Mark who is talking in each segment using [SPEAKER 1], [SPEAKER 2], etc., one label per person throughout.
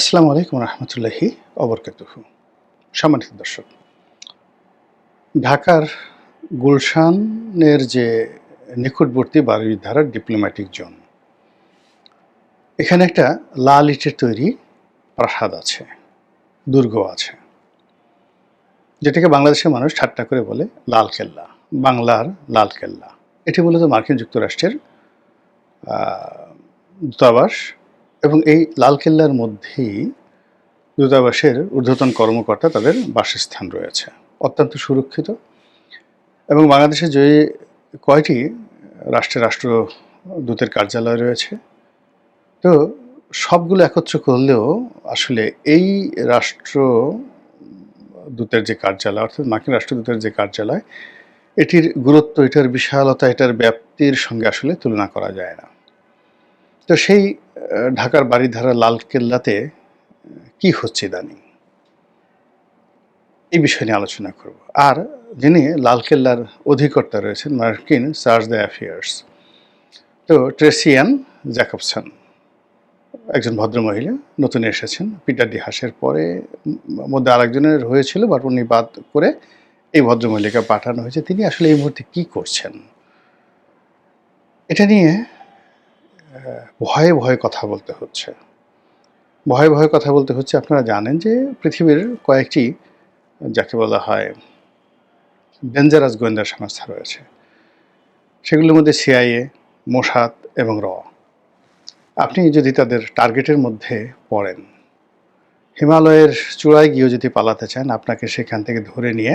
[SPEAKER 1] আসসালামু আলাইকুম রহমতুল্লাহি অবরকাতুহু। সম্মানিত দর্শক, ঢাকার গুলশানের যে নিকটবর্তী বারুইধারার ডিপ্লোম্যাটিক জোন এখানে একটা লাল ইটের তৈরি প্রাসাদ আছে, দুর্গ আছে, যেটাকে বাংলাদেশের মানুষ ঠাট্টা করে বলে লাল কেল্লা, বাংলার লাল কেল্লা। এটি মূলত মার্কিন যুক্তরাষ্ট্রের দূতাবাস এবং এই লালকেল্লার মধ্যেই দূতাবাসের ঊর্ধ্বতন কর্মকর্তা তাদের বাসস্থান রয়েছে, অত্যন্ত সুরক্ষিত। এবং বাংলাদেশে যে কয়টি রাষ্ট্রের রাষ্ট্রদূতের কার্যালয় রয়েছে, তো সবগুলো একত্র করলেও আসলে এই রাষ্ট্র দূতের যে কার্যালয়, অর্থাৎ মার্কিন রাষ্ট্রদূতের যে কার্যালয়, এটির গুরুত্ব, এটার বিশালতা, এটার ব্যাপ্তির সঙ্গে আসলে তুলনা করা যায় না। তো সেই ঢাকার বাড়িধারা লাল কেল্লাতে, কি হচ্ছে ইদানিং? এই বিষয় নিয়ে আলোচনা করব। আর যিনি লাল কেল্লার অধিকর্তা রয়েছেন, মার্কিন চার্জ দ্য অ্যাফেয়ার্স, তো ট্রেসিয়ান জ্যাকবসন। একজন ভদ্রমহিলা, নতুন এসেছেন। পিটার ডি হাসের পরে মধ্যে আরেকজনের হয়েছিল, বাট উনি বাদ করে এই ভদ্রমহিলাকে পাঠানো হয়েছে। তিনি আসলে এই মুহূর্তে কি করছেন? এটা নিয়ে ভয়ে ভয়ে কথা বলতে হচ্ছে। ভয়ে ভয়ে কথা বলতে হচ্ছে, আপনারা জানেন যে পৃথিবীর কয়েকটি, যাকে বলা হয় ডেঞ্জারাস গোয়েন্দা সংস্থা রয়েছে, সেগুলোর মধ্যে সিআইএ মোসাদ এবং র। আপনি যদি তাদের টার্গেটের মধ্যে পড়েন, হিমালয়ের চূড়ায় গিয়েও যদি পালাতে চান, আপনাকে সেখান থেকে ধরে নিয়ে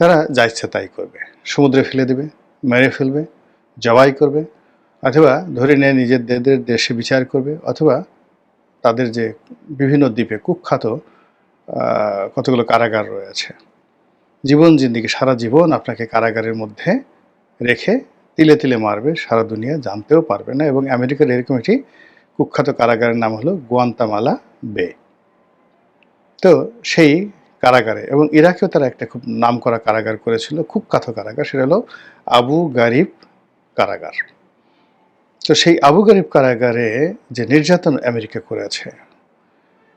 [SPEAKER 1] তারা যা ইচ্ছে তাই করবে। সমুদ্রে ফেলে দেবে, মেরে ফেলবে, জবাই করবে অথবা ধরে নিয়ে নিজেদের দেশে বিচার করবে, অথবা তাদের যে বিভিন্ন দ্বীপে কুখ্যাত কতগুলো কারাগার রয়েছে। জীবন জিন্দিগি সারা জীবন আপনাকে কারাগারের মধ্যে রেখে তিলে তিলে মারবে, সারা দুনিয়া জানতেও পারবে না এবং আমেরিকার এরকম একটি কুখ্যাত কারাগারের নাম হলো গোয়ান্তামালা বে। তো সেই কারাগারে এবং ইরাকেও তারা একটা খুব নামকরা কারাগার করেছিল কুখ্যাত কারাগার, সেটা হলো আবু গারিব কারাগার। তো সেই আবু গরিব কারাগারে যে নির্যাতন আমেরিকা করেছে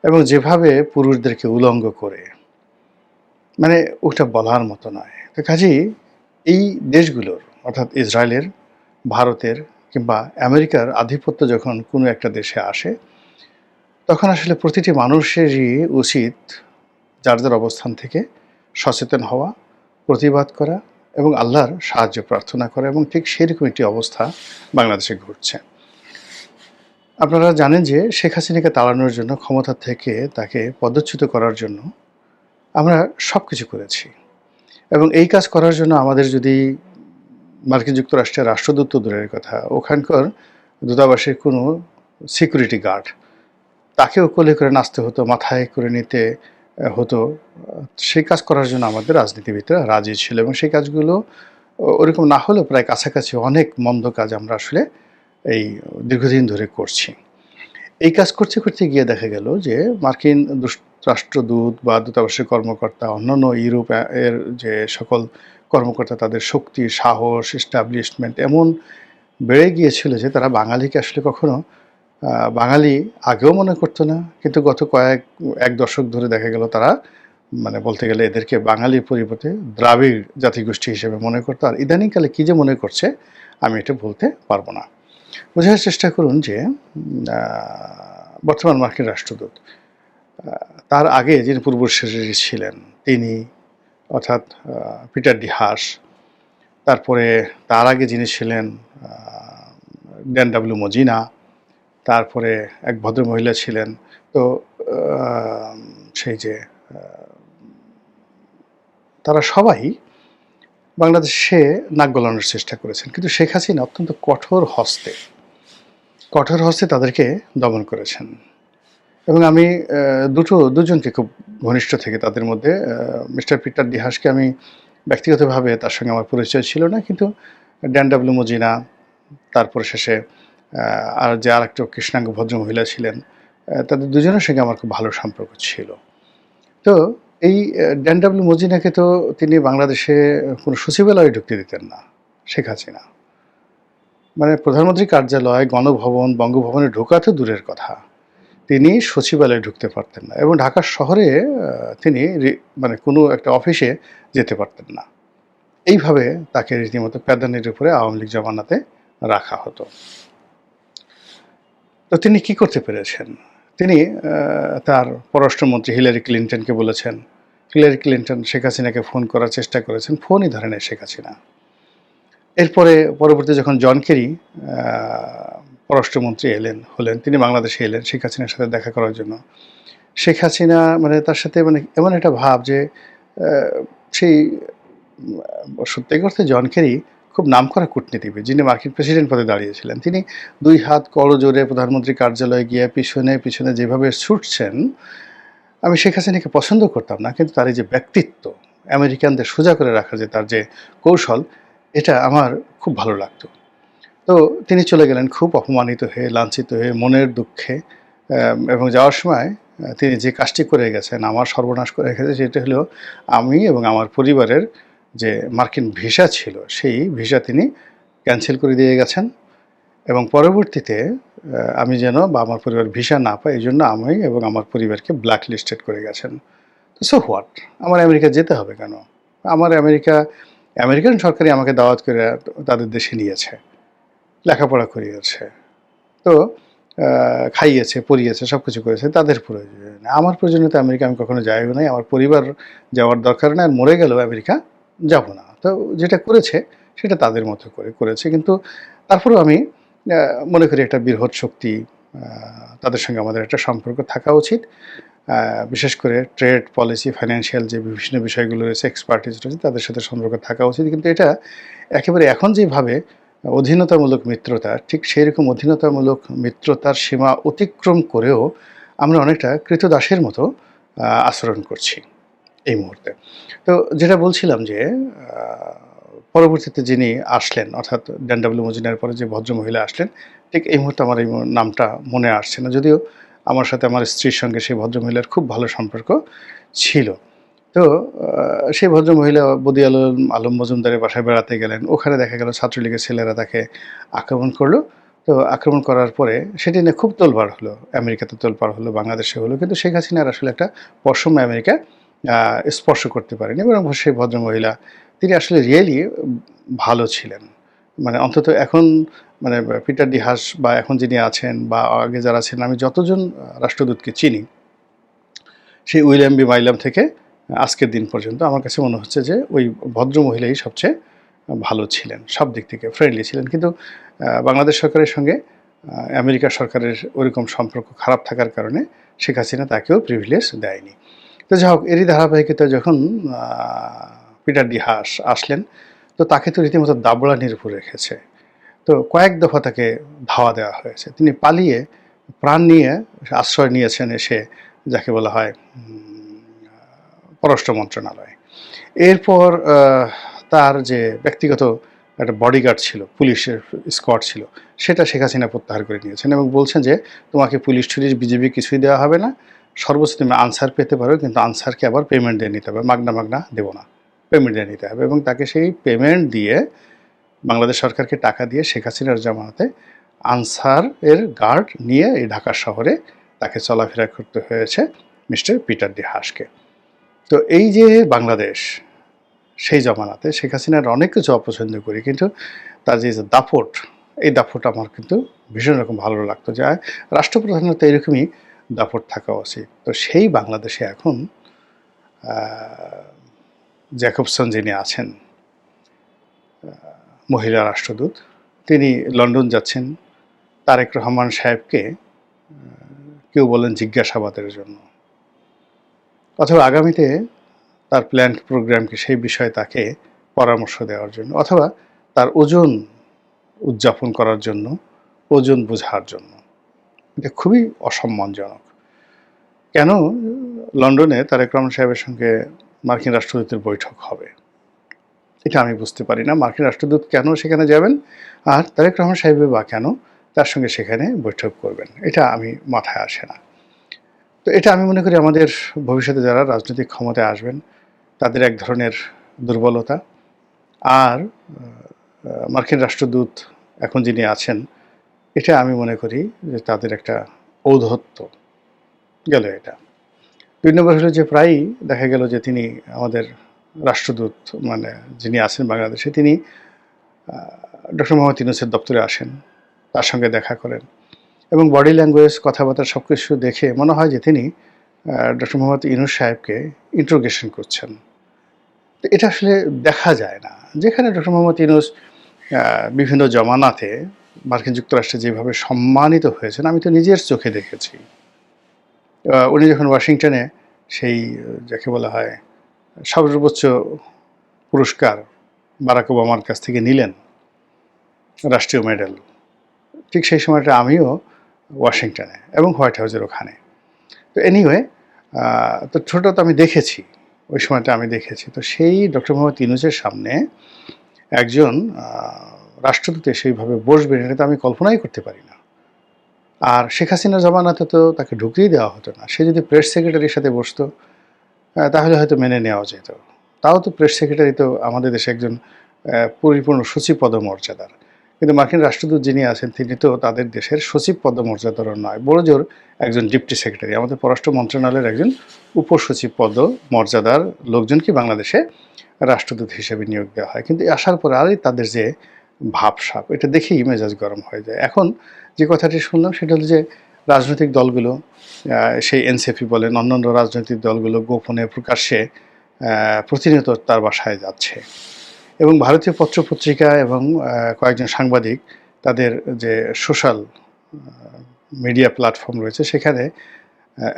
[SPEAKER 1] এবং যেভাবে পুরুষদেরকে উলঙ্গ করে মানে ওটা বলার মতো নয়। তো কাজেই এই দেশগুলোর, অর্থাৎ ইসরায়েলের, ভারতের কিংবা আমেরিকার আধিপত্য যখন কোনো একটা দেশে আসে, তখন আসলে প্রতিটি মানুষেরই উচিত যার যার অবস্থান থেকে সচেতন হওয়া, প্রতিবাদ করা এবং আল্লাহর সাহায্য প্রার্থনা করা এবং ঠিক সেরকম একটি অবস্থা বাংলাদেশে ঘটছে। আপনারা জানেন যে শেখ হাসিনাকে তাড়ানোর জন্য, ক্ষমতা থেকে তাকে পদচ্যুত করার জন্য আমরা সব কিছু করেছি। এবং এই কাজ করার জন্য আমাদের যদি মার্কিন যুক্তরাষ্ট্রের রাষ্ট্রদূত দূরের কথা, ওখানকার দূতাবাসের কোনো সিকিউরিটি গার্ড তাকেও কোলে করে নাচতে হতো, মাথায় করে নিতে হতো। সেই কাজ করার জন্য আমাদের রাজনীতিবিদরা রাজি ছিল এবং সেই কাজগুলো, ওরকম না হলেও প্রায় কাছাকাছি অনেক মন্দ কাজ আমরা আসলে এই দীর্ঘদিন ধরে করছি। এই কাজ করতে করতে গিয়ে দেখা গেল যে মার্কিন রাষ্ট্রদূত বা দূতাবাসের কর্মকর্তা, অন্যান্য ইউরোপ এর যে সকল কর্মকর্তা, তাদের শক্তি, সাহস এস্টাবলিশমেন্ট এমন বেড়ে গিয়েছিল যে তারা বাঙালিকে আসলে কখনো বাঙালি আগেও মনে করতো না, কিন্তু গত কয়েক, এক দশক ধরে দেখা গেল তারা মানে বলতে গেলে এদেরকে বাঙালির পরিবর্তে দ্রাবিড় জাতিগোষ্ঠী হিসেবে মনে করতো। আর ইদানিংকালে কী যে মনে করছে, আমি এটা বলতে পারব না। বোঝার চেষ্টা করুন যে বর্তমান মার্কিন রাষ্ট্রদূত তার আগে যিনি পূর্ব সেক্রেটারি ছিলেন, তিনি অর্থাৎ পিটার ডি হাস তারপরে তার আগে যিনি ছিলেন ড্যান ডাব্লিউ মজিনা তারপরে এক ভদ্র মহিলা ছিলেন। তো সেই যে তারা সবাই বাংলাদেশে নাক গলানোর চেষ্টা করেছেন। কিন্তু শেখ হাসিনা অত্যন্ত কঠোর হস্তে কঠোর হস্তে তাদেরকে দমন করেছেন। এবং আমি দুটো, দুজনকে খুব ঘনিষ্ঠ থেকে তাদের মধ্যে মিস্টার পিটার ডিহাসকে আমি ব্যক্তিগতভাবে তার সঙ্গে আমার পরিচয় ছিল না, কিন্তু ড্যান ডাব্লিউ মজিনা, তারপরে শেষে আর যে আর একটা কৃষ্ণাঙ্গ ভদ্র মহিলা ছিলেন তাদের দুজনের সঙ্গে আমার খুব ভালো সম্পর্ক ছিল। তো এই ড্যান ডাব্লিউ মজিনাকে তো তিনি বাংলাদেশে কোনো সচিবালয়ে ঢুকতে দিতেন না, শেখ হাসিনা। মানে প্রধানমন্ত্রী কার্যালয়, গণভবন, বঙ্গভবনে ঢোকা তো দূরের কথা। তিনি সচিবালয়ে ঢুকতে পারতেন না এবং ঢাকা শহরে তিনি মানে কোনো একটা অফিসে যেতে পারতেন না। এইভাবে তাকে রীতিমতো প্যাদানির উপরে আওয়ামী লীগ জমানাতে রাখা হতো। তো তিনি কি করতে পেরেছেন? তিনি তার পররাষ্ট্রমন্ত্রী হিলারি ক্লিন্টনকে বলেছেন, হিলারি ক্লিন্টন শেখ হাসিনাকে ফোন করার চেষ্টা করেছেন, ফোনই ধরে নেয় শেখ হাসিনা। এরপরে পরবর্তী যখন জন কেরি পররাষ্ট্রমন্ত্রী এলেন, হলেন, তিনি বাংলাদেশে এলেন শেখ হাসিনার সাথে দেখা করার জন্য। শেখ হাসিনা মানে তার সাথে মানে এমন একটা ভাব যে সেই সত্যি করতে জন কেরি খুব নামকরা কূটনীতিবিদ যিনি মার্কিন প্রেসিডেন্ট পদে দাঁড়িয়েছিলেন। তিনি দুই হাত করজোরে প্রধানমন্ত্রী কার্যালয়ে গিয়ে পিছনে পিছনে যেভাবে ছুটছেন, আমি শেখ হাসিনাকে পছন্দ করতাম না, কিন্তু তার এই যে ব্যক্তিত্ব, আমেরিকানদের সোজা করে রাখার যে তার যে কৌশল, এটা আমার খুব ভালো লাগতো। তো তিনি চলে গেলেন খুব অপমানিত হয়ে, লাঞ্ছিত হয়ে, মনের দুঃখে এবং যাওয়ার সময় তিনি যে কাজটি করে গেছেন, আমার সর্বনাশ করে গেছে সেটা হলো আমি এবং আমার পরিবারের যে মার্কিন ভিসা ছিল, সেই ভিসা তিনি ক্যান্সেল করে দিয়ে গেছেন। এবং পরবর্তীতে আমি যেন বা আমার পরিবার ভিসা না পাই এই জন্য আমি এবং আমার পরিবারকে ব্ল্যাক লিস্টেড করে গেছেন। তো সো হোয়াট আমার আমেরিকা যেতে হবে কেন? আমার আমেরিকা, আমেরিকান সরকারই আমাকে দাওয়াত করে তাদের দেশে নিয়েছে, লেখাপড়া করিয়েছে। তো খাইয়েছে পরিয়েছে সব কিছু করেছে, তাদের প্রয়োজন। আমার প্রয়োজনীয়তা আমেরিকা আমি কখনো যাইও নাই, আমার পরিবার যাওয়ার দরকার নেই, আর মরে গেলেও আমেরিকা যাব না। তো যেটা করেছে, সেটা তাদের মতো করে করেছে। কিন্তু তারপরেও আমি মনে করি একটা বৃহৎ শক্তি তাদের সঙ্গে আমাদের একটা সম্পর্ক থাকা উচিত। বিশেষ করে ট্রেড পলিসি, ফাইন্যান্সিয়াল যে বিভিন্ন বিষয়গুলো রয়েছে এক্সপার্টিস রয়েছে, তাদের সাথে সম্পর্ক থাকা উচিত। কিন্তু এটা একেবারে এখন যেভাবে অধীনতামূলক মিত্রতা, ঠিক সেই রকম অধীনতামূলক মিত্রতার সীমা অতিক্রম করেও আমরা অনেকটা কৃতদাসের মতো আচরণ করছি। এই মুহূর্তে। তো যেটা বলছিলাম যে পরবর্তীতে যিনি আসলেন, অর্থাৎ ডাব্লিউ মজিনার পরে যে ভদ্রমহিলা আসলেন, ঠিক এই মুহূর্তে আমার এই নামটা মনে আসছে না। যদিও আমার সাথে আমার স্ত্রীর সঙ্গে সেই ভদ্রমহিলার খুব ভালো সম্পর্ক ছিল। তো সেই ভদ্রমহিলা বদি আলম আলম মজুমদারের বাসায় বেড়াতে গেলেন। ওখানে দেখা গেল ছাত্রলীগের ছেলেরা তাকে আক্রমণ করল। তো আক্রমণ করার পরে সেটি নিয়ে খুব তোলপাড় হলো। আমেরিকাতে তোলপাড় হলো, বাংলাদেশে হলো। কিন্তু শেখ হাসিনার আসলে একটা পশম আমেরিকা স্পর্শ করতে পারেনি এবং সেই ভদ্রমহিলা, তিনি আসলে রিয়েলি ভালো ছিলেন। মানে অন্তত এখন মানে পিটার ডিহাস বা এখন যিনি আছেন বা আগে যারা আছেন, আমি যতজন রাষ্ট্রদূতকে চিনি, সেই উইলিয়াম বি মাইলাম থেকে আজকের দিন পর্যন্ত আমার কাছে মনে হচ্ছে যে ওই ভদ্র মহিলাই সবচেয়ে ভালো ছিলেন, সব দিক থেকে ফ্রেন্ডলি ছিলেন। কিন্তু বাংলাদেশ সরকারের সঙ্গে আমেরিকা সরকারের ওরকম সম্পর্ক খারাপ থাকার কারণে শেখ হাসিনা তাকেও প্রিভিলেজ দেয়নি। তো যাই হোক, এরই ধারাবাহিকতা যখন পিটার ডিহাস আসলেন, তো তাকে তো রীতিমতো দাবড়ানির উপর রেখেছে। তো কয়েক দফা তাকে ধাওয়া দেওয়া হয়েছে। তিনি পালিয়ে প্রাণ নিয়ে আশ্রয় নিয়েছেন এসে যাকে বলা হয় পররাষ্ট্র মন্ত্রণালয়। এরপর তার যে ব্যক্তিগত একটা বডিগার্ড ছিল পুলিশের স্কোয়াড ছিল, সেটা শেখ হাসিনা প্রত্যাহার করে নিয়েছেন এবং বলছেন যে, তোমাকে পুলিশ টুলিশ বিজেপি কিছুই দেওয়া হবে না সর্বোচ্চ তুমি আনসার পেতে পারো, কিন্তু আনসারকে আবার পেমেন্ট দিয়ে নিতে হবে। মাগনা মাগনা দেবো না। পেমেন্ট দিয়ে নিতে হবে এবং তাকে সেই পেমেন্ট দিয়ে বাংলাদেশ সরকারকে টাকা দিয়ে শেখ হাসিনার জামানাতে আনসার এর গার্ড নিয়ে এই ঢাকা শহরে তাকে চলাফেরা করতে হয়েছে মিস্টার পিটার ডি হাসকে। তো এই যে বাংলাদেশ, সেই জমানাতে শেখ হাসিনার অনেক কিছু অপছন্দ করি, কিন্তু তার যে দাপট, এই দাপট আমার কিন্তু ভীষণ রকম ভালো লাগতো। যে তো এরকমই দাপট থাকা উচিত। তো সেই বাংলাদেশে এখন জ্যাকবসন যিনি আছেন মহিলা রাষ্ট্রদূত, তিনি লন্ডন যাচ্ছেন। তারেক রহমান সাহেবকে কেউ বলেন জিজ্ঞাসাবাদের জন্য। অথবা আগামীতে তার প্ল্যান প্রোগ্রামকে সেই বিষয়ে তাকে পরামর্শ দেওয়ার জন্য, অথবা তার ওজন উদযাপন করার জন্য, ওজন বোঝার জন্য। এটা খুবই অসম্মানজনক। কেন? লন্ডনে তারেক রহমান সাহেবের সঙ্গে মার্কিন রাষ্ট্রদূতের বৈঠক হবে। এটা আমি বুঝতে পারি না। মার্কিন রাষ্ট্রদূত কেন সেখানে যাবেন? আর তারেক রহমান সাহেব বা কেন তার সঙ্গে সেখানে বৈঠক করবেন? এটা আমি মাথায় আসে না। তো এটা আমি মনে করি আমাদের ভবিষ্যতে যারা রাজনৈতিক ক্ষমতায় আসবেন, তাদের এক ধরনের দুর্বলতা। আর মার্কিন রাষ্ট্রদূত এখন যিনি আছেন এটা আমি মনে করি যে তাদের একটা ঔদ্ধত্য। গেল এটা। দুই নম্বর হলো যে প্রায়ই দেখা গেল যে তিনি আমাদের রাষ্ট্রদূত মানে যিনি আছেন বাংলাদেশে তিনি ডক্টর মোহাম্মদ ইউনুসের দপ্তরে আসেন তার সঙ্গে দেখা করেন। এবং বডি ল্যাঙ্গুয়েজ কথাবার্তা সব কিছু দেখে মনে হয় যে তিনি ডক্টর মোহাম্মদ ইউনুস সাহেবকে ইন্ট্রোগেশন করছেন। তো এটা আসলে দেখা যায় না। যেখানে ডক্টর মোহাম্মদ ইউনুস আহ, বিভিন্ন জমানাতে মার্কিন যুক্তরাষ্ট্রে যেভাবে সম্মানিত হয়েছেন, আমি তো নিজের চোখে দেখেছি। উনি যখন ওয়াশিংটনে সেই যাকে বলা হয়, সর্বোচ্চ পুরস্কার বারাক ওবামার কাছ থেকে নিলেন, রাষ্ট্রীয় মেডেল, ঠিক সেই সময়টা আমিও ওয়াশিংটনে এবং হোয়াইট হাউসের ওখানে। তো এনিওয়ে তো ছোটো তো আমি দেখেছি, ওই সময়টা আমি দেখেছি। তো সেই ডক্টর মোহাম্মদ ইউনুসের সামনে একজন রাষ্ট্রদূত সেইভাবে বসবেন এটা তো আমি কল্পনাই করতে পারি না। আর শেখ হাসিনার জমানাতে তো তাকে ঢুকতেই দেওয়া হতো না। সে যদি প্রেস সেক্রেটারির সাথে বসতো তাহলে হয়তো মেনে নেওয়া যেত। তাও তো প্রেস সেক্রেটারি তো আমাদের দেশে একজন পরিপূর্ণ সচিব পদমর্যাদার। কিন্তু মার্কিন রাষ্ট্রদূত যিনি আছেন, তিনি তো তাদের দেশের সচিব পদমর্যাদার নয়, বড় জোর একজন ডিপটি সেক্রেটারি। আমাদের পররাষ্ট্র মন্ত্রণালয়ের একজন উপসচিব পদ মর্যাদার লোকজনকে বাংলাদেশে রাষ্ট্রদূত হিসেবে নিয়োগ দেওয়া হয়? কিন্তু আসার পরে আরই তাদের যে ভাবসাপ এটা দেখেই মেজাজ গরম হয়ে যায়। এখন যে কথাটি শুনলাম সেটা হলো যে রাজনৈতিক দলগুলো সেই এনসিপি বলেন, অন্যান্য রাজনৈতিক দলগুলো গোপনে প্রকাশ্যে প্রতিনিয়ত তার বাসায় যাচ্ছে। এবং ভারতীয় পত্রপত্রিকা এবং কয়েকজন সাংবাদিক তাদের যে সোশ্যাল মিডিয়া প্ল্যাটফর্ম রয়েছে সেখানে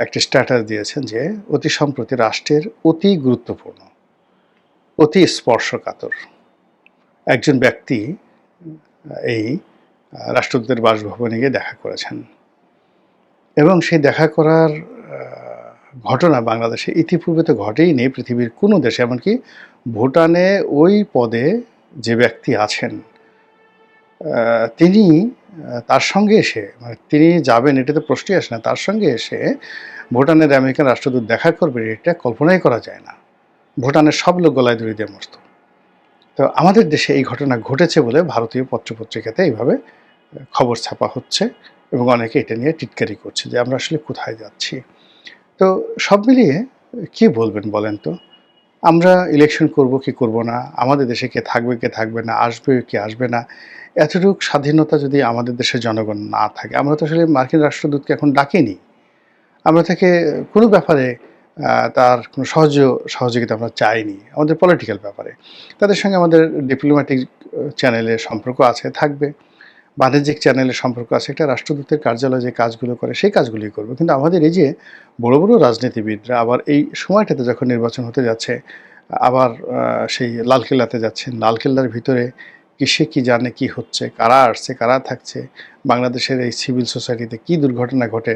[SPEAKER 1] একটি স্ট্যাটাস দিয়েছেন যে অতি সম্প্রতি রাষ্ট্রের অতি গুরুত্বপূর্ণ, অতি স্পর্শকাতর একজন ব্যক্তি এই রাষ্ট্রদূতের বাসভবনে গিয়ে দেখা করেছেন। এবং সেই দেখা করার ঘটনা বাংলাদেশে ইতিপূর্বে তো ঘটেই নেই, পৃথিবীর কোনো দেশে, এমনকি ভুটানে ওই পদে যে ব্যক্তি আছেন তিনি তার সঙ্গে এসে মানে তিনি যাবেন এটা তো প্রশ্নই আসে না, তার সঙ্গে এসে ভুটানের আমেরিকান রাষ্ট্রদূত দেখা করবে এটা কল্পনাই করা যায় না। ভুটানের সব লোক গলায় দড়ি দিয়ে মরত। তো আমাদের দেশে এই ঘটনা ঘটেছে বলে ভারতীয় পত্রপত্রিকাতে এইভাবে খবর ছাপা হচ্ছে এবং অনেকে এটা নিয়ে টিটকারি করছে যে আমরা আসলে কোথায় যাচ্ছি। তো সব মিলিয়ে কি বলবেন বলেন তো? আমরা ইলেকশন করব কি করব না? আমাদের দেশে কে থাকবে কে থাকবে না? আসবে, কি আসবে না? এতটুকু স্বাধীনতা যদি আমাদের দেশের জনগণ না থাকে, আমরা তো আসলে মার্কিন রাষ্ট্রদূতকে এখন ডাকিনি। আমরা থেকে কোনো ব্যাপারে তার কোনো সহজ সহযোগিতা আমরা চাইনি, আমাদের পলিটিক্যাল ব্যাপারে। তাদের সঙ্গে আমাদের ডিপ্লোম্যাটিক চ্যানেলে সম্পর্ক আছে, থাকবে। বাণিজ্যিক চ্যানেলে সম্পর্ক আছে, একটা রাষ্ট্রদূতের কার্যালয় যে কাজগুলো করে, সেই কাজগুলোই করবে। কিন্তু আমাদের এই যে বড় বড় রাজনীতিবিদরা আবার এই সময়টাতে যখন নির্বাচন হতে যাচ্ছে, আবার সেই লালকেল্লাতে যাচ্ছেন, লালকেল্লার ভিতরে কিসে কি জানে কি হচ্ছে, কারা আসছে, কারা থাকছে, বাংলাদেশের এই সিভিল সোসাইটিতে কি দুর্ঘটনা ঘটে,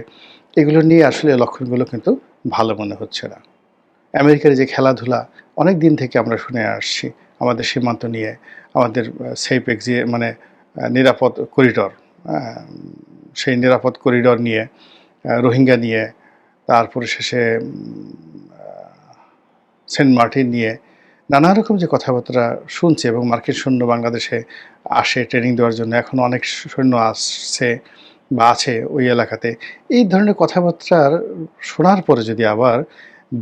[SPEAKER 1] এগুলো নিয়ে আসলে লক্ষণগুলো কিন্তু ভালো মনে হচ্ছে না। আমেরিকার যে খেলাধুলা, অনেক দিন থেকে আমরা শুনে আসছি আমাদের সীমান্ত নিয়ে, আমাদের সেফ এক্সি মানে নিরাপদ করিডর সেই নিরাপদ করিডর নিয়ে রোহিঙ্গা নিয়ে, তারপরে শেষে সেন্ট মার্টিন নিয়ে নানা রকম যে কথাবার্তা শুনছে এবং মার্কিন সৈন্য বাংলাদেশে আসে ট্রেনিং দেওয়ার জন্য, এখন অনেক সৈন্য আসছে। বা আছে ওই এলাকাতে, এই ধরনের কথাবার্তার শোনার পরে যদি আবার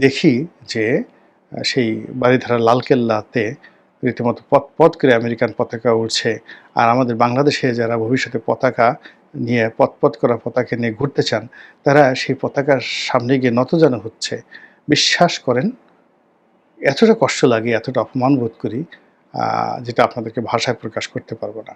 [SPEAKER 1] দেখি যে সেই বাড়িধারা লালকেল্লাতে রীতিমতো পথ পথ করে আমেরিকান পতাকা উঠছে আর আমাদের বাংলাদেশে যারা ভবিষ্যতে পতাকা নিয়ে, পথ পথ করা পতাকা নিয়ে ঘুরতে চান, তারা সেই পতাকার সামনে গিয়ে নতজানো হচ্ছে। বিশ্বাস করেন, এতটা কষ্ট লাগে, এতটা অপমান বোধ করি যেটা আপনাদেরকে ভাষায় প্রকাশ করতে পারব না।